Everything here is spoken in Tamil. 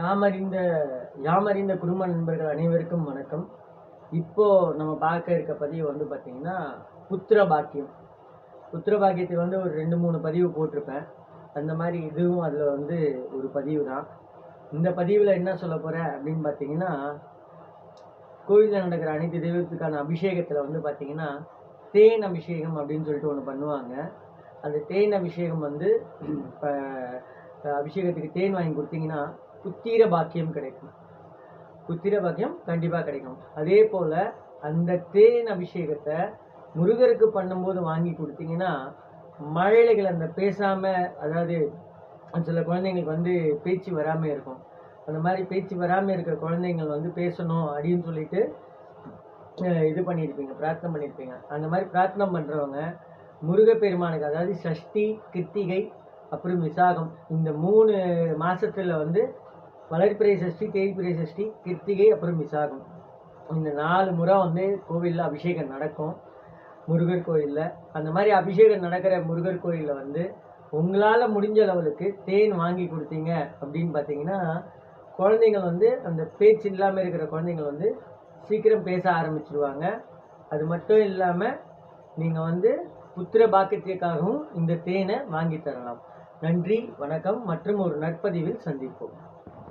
யாமறிந்த யாமறிந்த குடும்ப நண்பர்கள் அனைவருக்கும் வணக்கம். இப்போ நம்ம பார்க்க இருக்க பதிவு வந்து பார்த்தீங்கன்னா புத்திர பாக்கியம். புத்திர பாக்கியத்தில் வந்து ஒரு ரெண்டு மூணு பதிவு போட்டிருப்பேன். அந்த மாதிரி இதுவும் அதில் வந்து ஒரு பதிவு தான் இந்த பதிவில் என்ன சொல்ல போகிறேன் அப்படின்னு பார்த்தீங்கன்னா கோயிலில் நடக்கிற அனைத்து தெய்வத்துக்கான அபிஷேகத்தில் வந்து பார்த்தீங்கன்னா தேன் அபிஷேகம் அப்படின்னு சொல்லிட்டு ஒன்று பண்ணுவாங்க. அந்த தேன் அபிஷேகம் வந்து இப்போ அபிஷேகத்துக்கு தேன் வாங்கி கொடுத்தீங்கன்னா புத்திர பாக்கியம் கிடைக்கும். புத்திர பாக்கியம் கண்டிப்பாக கிடைக்கும். அதே போல் அந்த தேன் அபிஷேகத்தை முருகருக்கு பண்ணும்போது வாங்கி கொடுத்தீங்கன்னா மழைகள் அந்த பேசாமல் அதாவது சில குழந்தைங்களுக்கு வந்து பேச்சு வராமல் இருக்கும். அந்த மாதிரி பேச்சு வராமல் இருக்கிற குழந்தைங்கள் வந்து பேசணும் அப்படின்னு சொல்லிட்டு இது பண்ணியிருப்பீங்க பிரார்த்தனை பண்ணியிருப்பீங்க. அந்த மாதிரி பிரார்த்தனை பண்ணுறவங்க முருகப்பெருமானுக்கு அதாவது சஷ்டி கிருத்திகை அப்புறம் விசாகம் இந்த மூணு மாதத்தில் வந்து வளர்பிறை சஷ்டி தேய்பிறை சஷ்டி கிருத்திகை அப்புறம் விசாகம். இந்த நாலு முறை வந்து கோவிலில் அபிஷேகம் நடக்கும். முருகர் கோயிலில். அந்த மாதிரி அபிஷேகம் நடக்கிற முருகர் கோயிலில் வந்து உங்களால் முடிஞ்ச அளவுக்கு தேன் வாங்கி கொடுத்தீங்க அப்படின்னு பார்த்தீங்கன்னா குழந்தைங்கள் வந்து அந்த பேச்சு இல்லாமல் இருக்கிற குழந்தைங்கள் வந்து சீக்கிரம் பேச ஆரம்பிச்சிடுவாங்க அது மட்டும் இல்லாமல் நீங்கள் வந்து புத்திர பாக்கியத்திற்காகவும் இந்த தேனை வாங்கி தரலாம். நன்றி வணக்கம் மற்றும் ஒரு நற்பதிவில் சந்திப்போம்.